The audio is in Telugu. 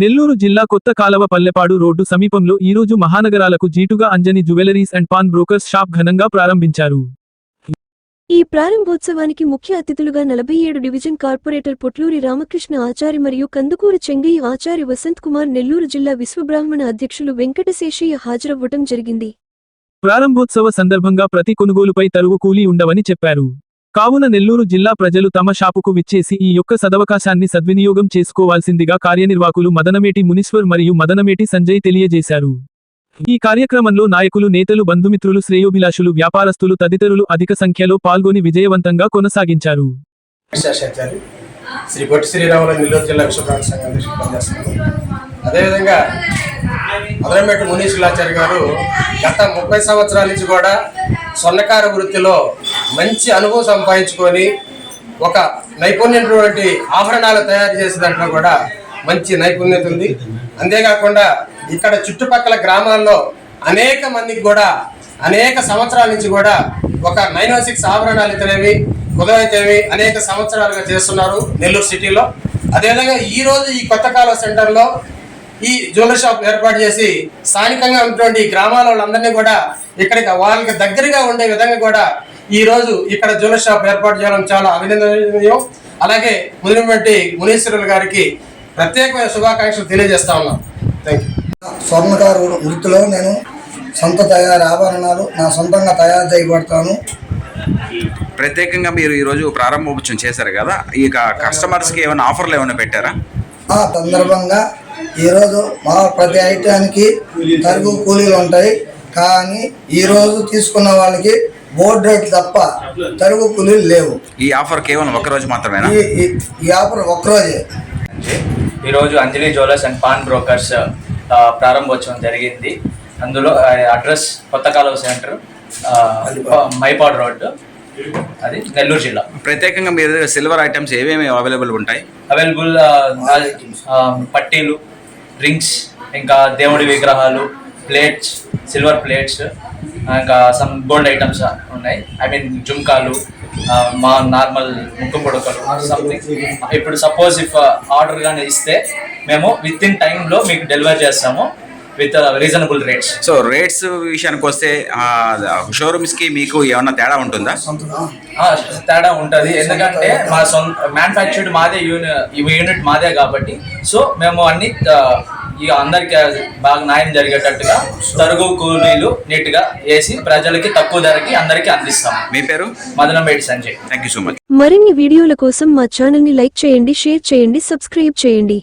నెల్లూరు జిల్లా కొత్త కాలవ పల్లెపాడు రోడ్డు సమీపంలో ఈరోజు మహానగరాలకు జీటుగా Anjani jewelleries and pawn brokers shop ఘనంగా ప్రారంభించారు. ఈ ప్రారంభోత్సవానికి ముఖ్య అతిథులుగా నలభై ఏడు డివిజన్ కార్పొరేటర్ పొట్లూరి రామకృష్ణ ఆచారి మరియు కందుకూరు చెంగయ్య ఆచారి వసంత్ కుమార్ నెల్లూరు జిల్లా విశ్వబ్రాహ్మణ అధ్యక్షులు వెంకటశేషయ్య హాజరవ్వటం జరిగింది. ప్రారంభోత్సవ సందర్భంగా ప్రతి కొనుగోలుపై తరువు కూలీ ఉండవని చెప్పారు. కావున నెల్లూరు జిల్లా ప్రజలు తమ షాపుకు విచ్చేసి ఈ యొక్క సదవకాశాన్ని సద్వినియోగం చేసుకోవాల్సిందిగా కార్యనిర్వాహకులు మదనమేటి మునీశ్వర్ మరియు మదనమేటి సంజయ్ తెలియజేశారు. ఈ కార్యక్రమంలో నాయకులు నేతలు బంధుమిత్రులు శ్రేయోభిలాషులు వ్యాపారస్తులు తదితరులు అధిక సంఖ్యలో పాల్గొని విజయవంతంగా కొనసాగించారు. శ్రీ పొట్టి శ్రీరాములు నెల్లూరు జిల్లా విశ్వప్రాణ సంఘం అధ్యక్షుడు పనిచేస్తున్నాను అదేవిధంగా మదనమెట్టు మునీశ్వరాచార్య గారు గత ముప్పై సంవత్సరాల నుంచి కూడా స్వర్ణకార వృత్తిలో మంచి అనుభవం సంపాదించుకొని ఒక నైపుణ్యటువంటి ఆభరణాలు తయారు చేసే దాంట్లో కూడా మంచి నైపుణ్యత ఉంది. అంతేకాకుండా ఇక్కడ చుట్టుపక్కల గ్రామాల్లో అనేక మందికి కూడా అనేక సంవత్సరాల నుంచి కూడా ఒక నైన్ వన్ సిక్స్ ఆభరణాలు అయితేనేవి కుదవైతేవి అనేక సంవత్సరాలుగా చేస్తున్నారు నెల్లూరు సిటీలో. అదేవిధంగా ఈరోజు ఈ కొత్త కాలువ సెంటర్లో ఈ జ్యువెలరీ షాప్ ఏర్పాటు చేసి స్థానికంగా ఉన్నటువంటి గ్రామాల వాళ్ళందరినీ కూడా ఇక్కడికి వాళ్ళకి దగ్గరగా ఉండే విధంగా కూడా ఈ రోజు ఇక్కడ జ్యువెలరీ షాప్ ఏర్పాటు చేయడం చాలా అభినందనీయం. అలాగే ముదిరినటువంటి మునీశ్వరులు గారికి ప్రత్యేకమైన శుభాకాంక్షలు తెలియజేస్తా ఉన్నాం. థ్యాంక్ యూ స్వర్ణకారు వృత్తిలో నేను సొంత తయారు ఆభరణాలు నా సొంతంగా తయారు చేయబడతాను. ప్రత్యేకంగా మీరు ఈరోజు ప్రారంభోత్సవం చేశారు కదా? ఇక కస్టమర్స్కి ఏమైనా ఆఫర్లు ఏమైనా పెట్టారా? ఆ సందర్భంగా ఈరోజు మా ప్రతి ఐటానికి తరుగు కూలీలు ఉంటాయి. కానీ ఈరోజు తీసుకున్న వాళ్ళకి బోర్డు రేట్లు తప్ప తరుగు కూలీలు లేవు. ఈ ఆఫర్ కేవలం ఒక రోజు మాత్రమేనా? ఈ ఈ- ఈ ఆఫర్ ఒక్కరోజే ఈరోజు Anjali jewellers and pawn brokers ఆ, ప్రారంభోత్సవం జరిగింది. అందులో ఆ, అడ్రస్ కొత్త కాలువ సెంటర్ ఆ, మైపాడ్ రోడ్ అది నెల్లూరు జిల్లా. ప్రత్యేకంగా మీ దగ్గర సిల్వర్ ఐటమ్స్ ఏమేమి అవైలబుల్ ఉంటాయి? అవైలబుల్ పట్టీలు డ్రింక్స్ ఇంకా దేవుడి విగ్రహాలు ప్లేట్స్ సిల్వర్ ప్లేట్స్ ఇంకా సమ్ గోల్డ్ ఐటమ్స్ ఉన్నాయి. ఐ మీన్ జుంకాలు మా నార్మల్ ముక్కు పొడకలు సంథింగ్ ఇప్పుడు సపోజ్ ఇఫ్ ఆర్డర్ కానీ ఇస్తే మేము విత్ ఇన్ టైంలో మీకు డెలివర్ చేస్తాము. With reasonable rates so rates విషయానికి వస్తే షోరూమ్స్కి మీకు ఏమన్నా తేడా ఉంటుందా? ఆ, తేడా ఉంటుంది. ఎందుకంటే మా సొంత మ్యానుఫ్యాక్చర్డ్ మాదే యూనిట్ యూనిట్ మాదే కాబట్టి. సో మేము అన్ని ఈ అందరికి బాగా న్యాయం జరిగేటట్టుగా తరుగు కూలీలు నీట్గా వేసి ప్రజలకి తక్కువ ధరకి అందరికీ అందిస్తాము మీ పేరు? Madanambeti Sanjay. Thank you so much మరిన్ని వీడియోల కోసం మా ఛానల్ని లైక్ చేయండి షేర్ చేయండి సబ్స్క్రైబ్ చేయండి.